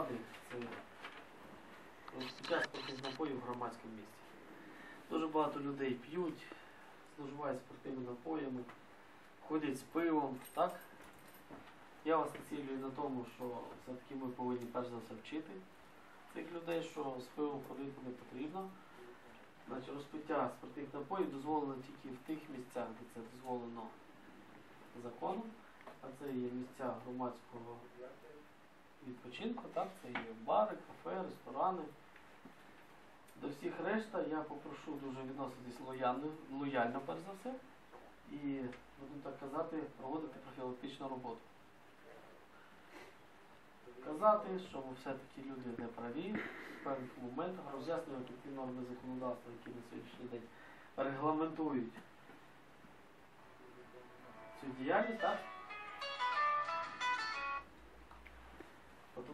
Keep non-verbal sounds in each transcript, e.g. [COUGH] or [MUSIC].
влади це розпиття спиртних напоїв в громадському місці. Дуже багато людей п'ють, зловживають спиртними напоями, ходять з пивом, так? Я вас націлюю на тому, що все-таки ми повинні перш за все вчити цих людей, що з пивом ходити не потрібно. Значить, розпиття спиртних напоїв дозволено тільки в тих місцях, де це дозволено законом, а це є місця громадського відпочинку, так? це є бари, кафе, ресторани. До всіх решта я попрошу дуже відноситись лояльно, лояльно перш за все, і, будемо так казати, проводити профілактичну роботу. Казати, що ми все-таки люди не праві в певних моментах, роз'яснювати ті норми законодавства, які на сьогоднішній день регламентують цю діяльність, так?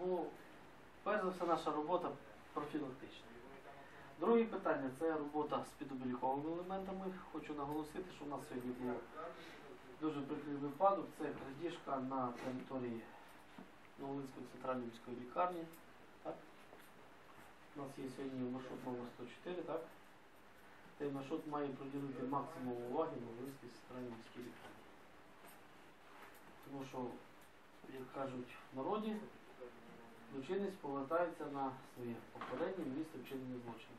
Тому, перш за все, наша робота профілактична. Друге питання це робота з підобіліковими елементами. Хочу наголосити, що в нас сьогодні був дуже прикрий випадок. Це крадіжка на території Новолинської центральної міської лікарні. Так? У нас є сьогодні маршрут номер 104, так? Цей маршрут має приділити максимум уваги Новолинській центральній міській лікарні. Тому що, як кажуть в народі, злочинець повертається на своє попереднє місце вчинення злочину.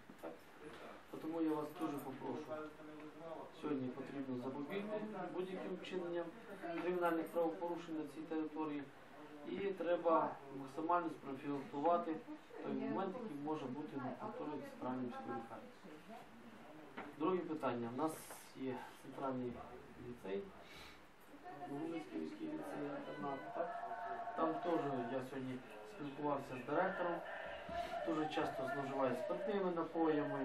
Тому я вас дуже попрошу. Сьогодні потрібно запобігти будь-яким вчиненням кримінальних правопорушень на цій території. І треба максимально спрофілактувати той момент, який може бути на території центральної лікарні. Друге питання. У нас є центральний ліцей, Новолинський міський ліцей інтернат. Так? Там теж я сьогодні спілкувався з директором, дуже часто зловживають спиртними напоями,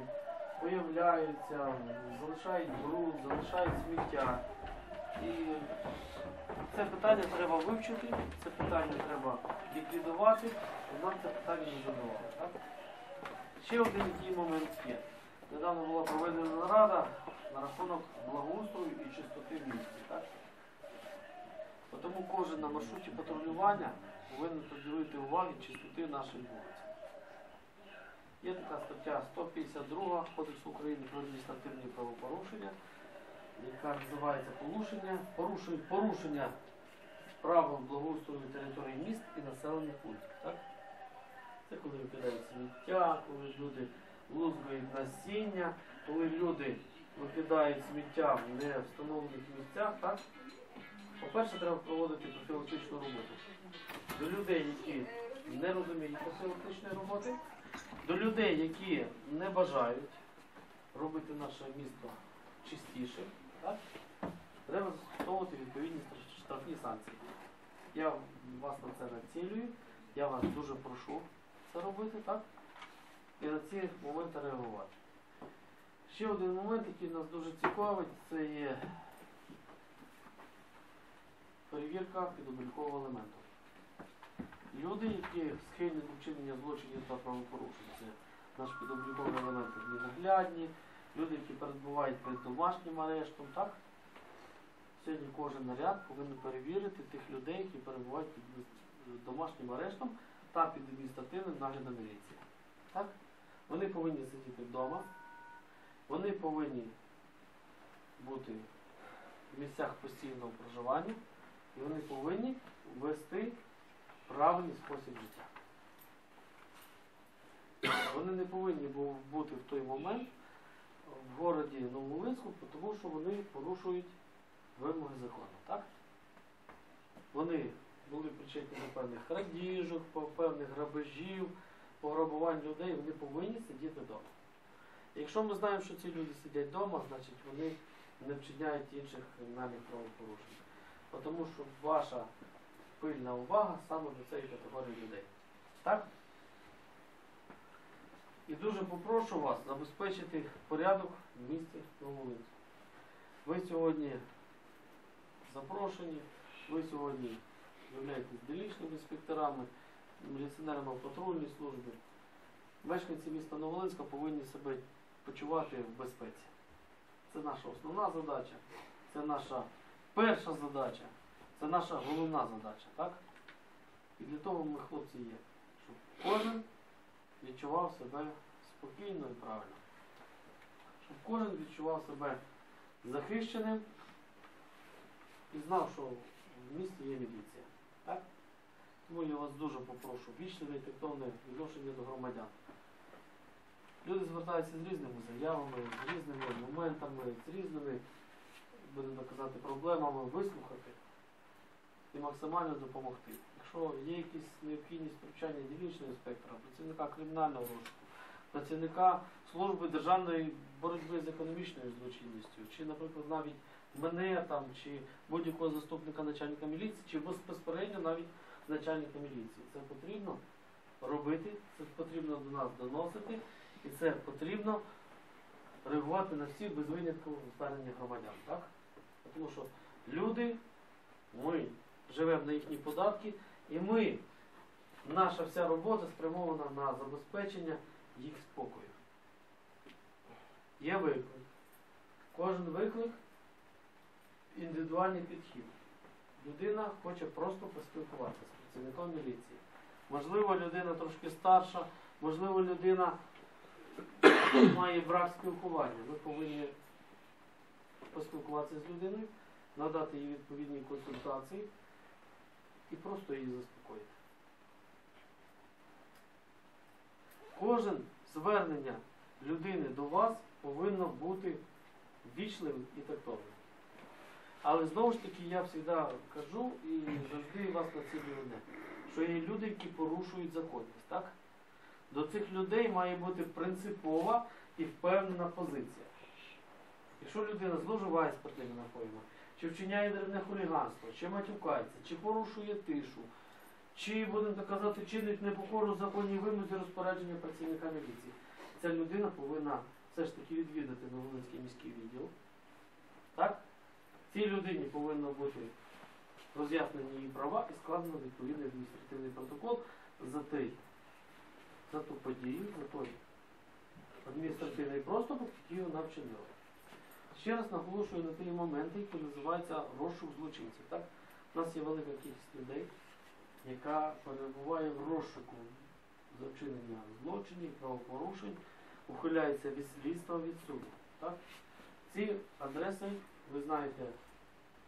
появляються, залишають бруд, залишають сміття. І це питання треба вивчити, це питання треба ліквідувати, щоб нам це питання не задавали. Так? Ще один який момент є. Недавно була проведена нарада на рахунок благоустрою і чистоти в місті. Так? Тому кожен на маршруті патрулювання повинен приділити уваги чистоти наших вулиць. Є така стаття 152 Кодексу України про адміністративні правопорушення, яка називається порушення, порушення, порушення правил благоустрою території міст і населених пунктів. Так? Це коли викидають сміття, коли люди лузгають насіння, коли люди викидають сміття в невстановлених місцях. Так? По-перше, треба проводити профілактичну роботу. До людей, які не розуміють профілактичної роботи, до людей, які не бажають робити наше місто чистішим, так? треба застосовувати відповідні штрафні санкції. Я вас на це націлюю, я вас дуже прошу це робити, так? І на ці моменти реагувати. Ще один момент, який нас дуже цікавить, це є перевірка підоблікового елементу. Люди, які схильні до вчинення злочинів та правопорушень, це наш підобліковий елемент ненаглядні, люди, які перебувають під домашнім арештом, так? Сьогодні кожен наряд повинен перевірити тих людей, які перебувають під домашнім арештом та під адміністративним наглядом міліції. Так? Вони повинні сидіти вдома, вони повинні бути в місцях постійного проживання, і вони повинні вести правильний спосіб життя. Вони не повинні бути в той момент в городі Новолинську, тому що вони порушують вимоги закону. Так? Вони були причетні до певних крадіжок, певних грабежів, пограбувань людей, вони повинні сидіти вдома. Якщо ми знаємо, що ці люди сидять вдома, значить вони не вчиняють інших кримінальних правопорушень. Тому що ваша пильна увага саме до цієї категорії людей. Так? І дуже попрошу вас забезпечити порядок в місті Новолинську. Ви сьогодні запрошені, ви сьогодні являєтесь дільничними інспекторами, міліціонерами в патрульній службі. Мешканці міста Новолинська повинні себе почувати в безпеці. Це наша основна задача, це наша перша задача, це наша головна задача, так? І для того ми, хлопці, є, щоб кожен відчував себе спокійно і правильно. Щоб кожен відчував себе захищеним і знав, що в місті є міліція. Так? Тому я вас дуже попрошу вічливе і тактовне відношення до громадян. Люди звертаються з різними заявами, з різними моментами, з різними, будемо казати, проблемами вислухати і максимально допомогти. Якщо є якісь необхідність втручання дільничного інспектора, працівника кримінального розшуку, працівника служби державної боротьби з економічною злочинністю, чи, наприклад, навіть мене там, чи будь-якого заступника начальника міліції, чи безпосередньо навіть начальника міліції. Це потрібно робити, це потрібно до нас доносити, і це потрібно реагувати на всі без винятку звернення громадян. Так? Тому що люди, ми живемо на їхні податки, і ми, наша вся робота спрямована на забезпечення їх спокою. Є виклик. Кожен виклик індивідуальний підхід. Людина хоче просто поспілкуватися з працівником міліції. Можливо, людина трошки старша, можливо, людина [COUGHS] має брак спілкування. Ми повинні поспілкуватися з людиною, надати їй відповідні консультації і просто її заспокоїти. Кожен звернення людини до вас повинно бути вічливим і тактовним. Але знову ж таки я завжди кажу і завжди вас націлюю одне, що є люди, які порушують законність. Так? До цих людей має бути принципова і впевнена позиція. Якщо людина зловживає спортивними напоями, чи вчиняє дрібне хуліганство, чи матюкається, чи порушує тишу, чи, будемо так казати, чинить непокору законній вимозі розпорядження працівника міліції, ця людина повинна все ж таки відвідати Новолинський міський відділ. Так? Цій людині повинно бути роз'яснені її права і складено відповідний адміністративний протокол за той, за ту подію, за той адміністративний проступок, який вона вчинила. Ще раз наголошую на ті моменти, які називаються розшук злочинців. Так? У нас є велика кількість людей, яка перебуває в розшуку за вчинення злочинів, правопорушень, ухиляється від слідства від суду. Так? Ці адреси, ви знаєте,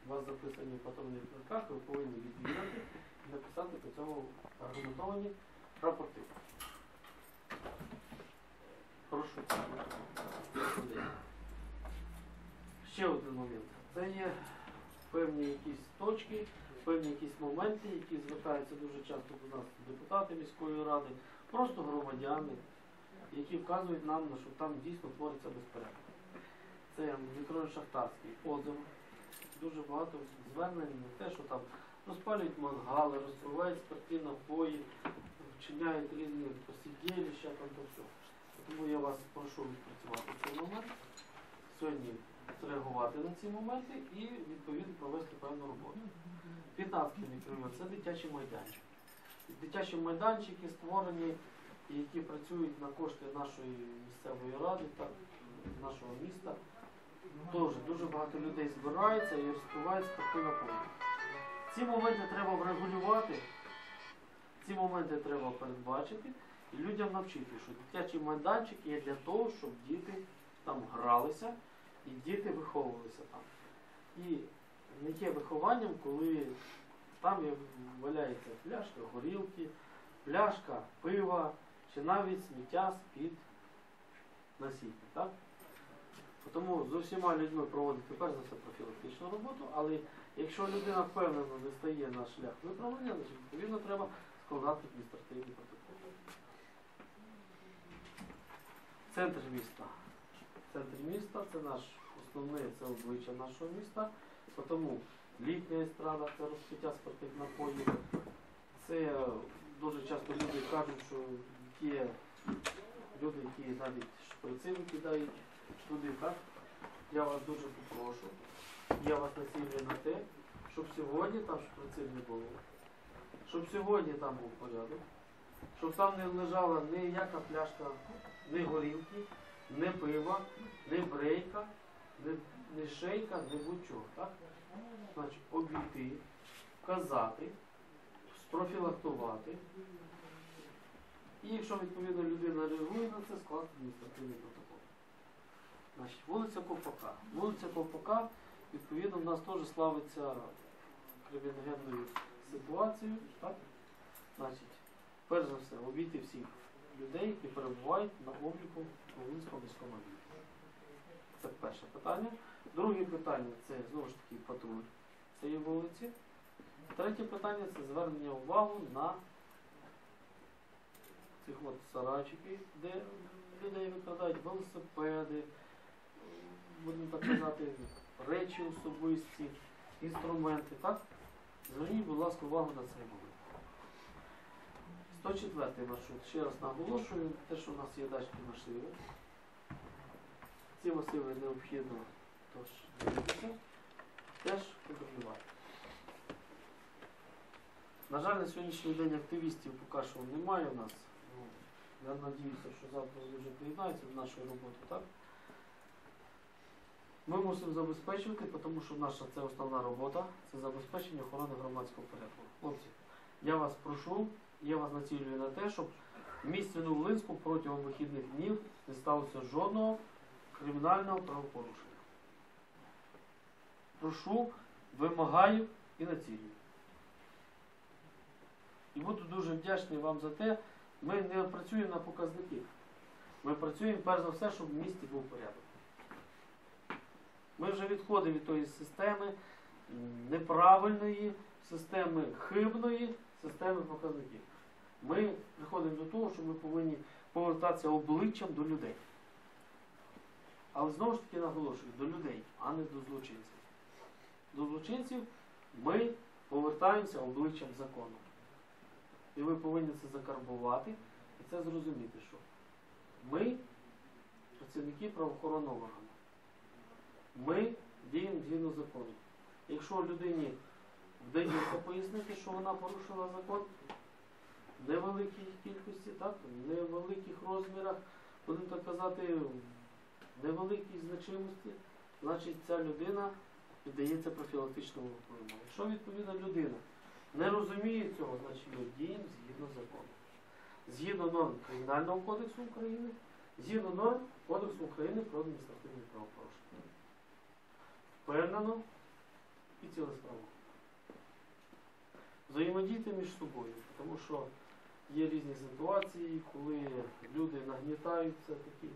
у вас записані в патронних книжках, ви повинні відвідати і написати по цьому аргументовані рапорти. Прошу. Ще один момент. Це є певні якісь точки, певні якісь моменти, які звертаються дуже часто до нас депутати міської ради, просто громадяни, які вказують нам, що там дійсно твориться безпорядок. Це мікро-шахтарський отзив. Дуже багато звернень на те, що там розпалюють мангали, розпивають спиртні напої, вчиняють різні посидєліща, там то все. Тому я вас прошу відпрацювати цей момент. Сьогодні зреагувати на ці моменти і відповідно провести певну роботу. 15 мікрорайон це дитячі майданчики. Дитячі майданчики створені, які працюють на кошти нашої місцевої ради та нашого міста. Дуже, дуже багато людей збирається і розпивають спортивну поле. Ці моменти треба врегулювати, ці моменти треба передбачити і людям навчити, що дитячий майданчик є для того, щоб діти там гралися і діти виховувалися там. І не є вихованням, коли там валяється пляшка горілки, пляшка пива чи навіть сміття з-під насіння. Так? Тому з усіма людьми проводити перш за все профілактичну роботу, але якщо людина впевнено не стає на шлях виправлення, значить відповідно треба складати адміністративний протокол. Центр міста. Центр міста це наш основне це обличчя нашого міста. Тому літня естрада це розпиття спиртних напоїв. Це дуже часто люди кажуть, що є люди, які навіть шприци викидають туди, так? Я вас дуже попрошу. Я вас насилюю на те, щоб сьогодні там шприців не було. Щоб сьогодні там був порядок. Щоб там не лежала ніяка пляшка, ні горілки, ні пива, ні брейка, ні, ні шейка, ні будь-чого. Так? Значить, обійти, вказати, спрофілактувати І якщо відповідно людина реагує на це, скласти адміністративний протокол. Значить, вулиця Ковпака. Вулиця Ковпака, відповідно, в нас теж славиться криміногенною ситуацією. Так? Значить, перш за все, обійти всіх людей, які перебувають на обліку Волинського міського відділу. Це перше питання. Друге питання це знову ж таки патруль цієї вулиці. Третє питання це звернення увагу на цих от сарайчики, де людей викрадають велосипеди, будемо так казати, речі особисті, інструменти. Так? Зверніть, будь ласка, увагу на цей момент. 104 маршрут. Ще раз наголошую, те, що у нас є дачні масиви. Ці масиви необхідно тож, дивитися, теж контролювати. На жаль, на сьогоднішній день активістів поки що немає у нас. Ну, я надіюся, що завтра вже приєднаються до нашої роботи, так? Ми мусимо забезпечувати, тому що наша це основна робота, це забезпечення охорони громадського порядку. Хлопці, я вас прошу, я вас націлюю на те, щоб в місті Новолинську протягом вихідних днів не сталося жодного кримінального правопорушення. Прошу, вимагаю і націлюю. І буду дуже вдячний вам за те. Ми не працюємо на показники. Ми працюємо перш за все, щоб в місті був порядок. Ми вже відходимо від тої системи неправильної, системи хибної, системи показників. Ми приходимо до того, що ми повинні повертатися обличчям до людей. Але знову ж таки наголошую, до людей, а не до злочинців. До злочинців ми повертаємося обличчям закону. І ви повинні це закарбувати і це зрозуміти, що ми працівники правоохоронного органу. Ми діємо згідно закону. Якщо людині вдається пояснити, що вона порушила закон в невеликій кількості, так, в невеликих розмірах, будемо так казати, в невеликій значимості, значить ця людина піддається профілактичному впливу. Якщо відповідна людина не розуміє цього, значить ми діємо згідно закону. Згідно норм Кримінального кодексу України, згідно норм Кодексу України про адміністративні правопорушення. Впевнено і цілесправо. Взаємодійте між собою, тому що є різні ситуації, коли люди нагнітають все-таки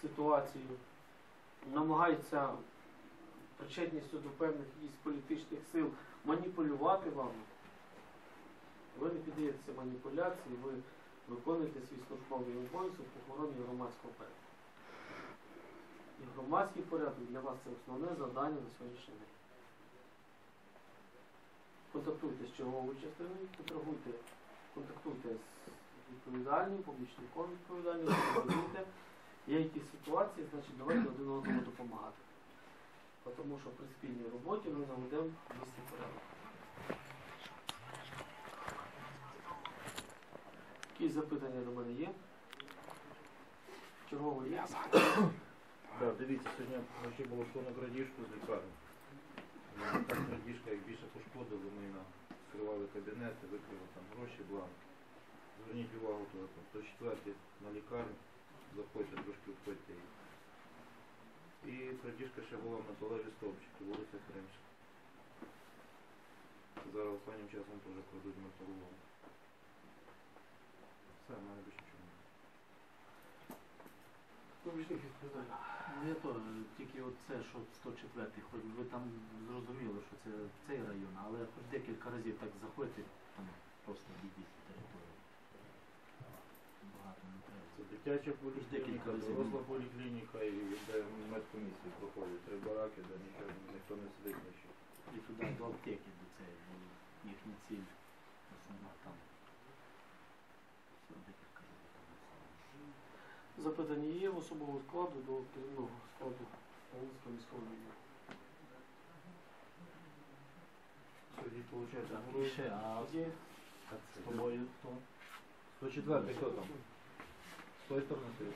ситуацію, намагаються причетністю до певних якихось політичних сил маніпулювати вами. Ви не піддаєтеся маніпуляції, ви виконуєте свій службовий обов'язок в охороні громадського порядку. І громадський порядок для вас це основне завдання на сьогоднішній день. Контактуйте з черговою частиною, контрагуйте, контактуйте з відповідальним, публічником відповідальним, контролюйте. Є якісь ситуації, значить давайте один одному допомагати. Тому що при спільній роботі ми наведемо місце порядок. Якісь запитання до мене є? Черговий є? Так, дивіться, сьогодні вночі було на крадіжку з лікарні. Ну, Там крадіжка як більше пошкодили, ми на скривали кабінети, викрили там гроші, бланк. Зверніть увагу, то до четвертій на лікарню, заходьте, трошки входьте. І крадіжка ще була на Толеві Стовпчики, вулиця Кримська. Зараз останнім часом теж крадуть металолом. Все, мене більше. Помічник. Ну, я то тільки от це, що 104 хоч ви там зрозуміли, що це цей район, але хоч декілька разів так заходьте, там просто дійдіть територію. Багато не треба. Це дитяча поліклініка, доросла поліклініка і де медкомісії проходять. Три бараки, де нічого ніхто не сидить нічого. І туди до аптеки, до цієї, їхня ціль основна там. Все, декілька разів там. Запитання є в особового складу до керівного складу Волинського міського відділу. Тоді, виходить, ще, а Є. з тобою хто? 104 хто там? З тої сторони стоїть?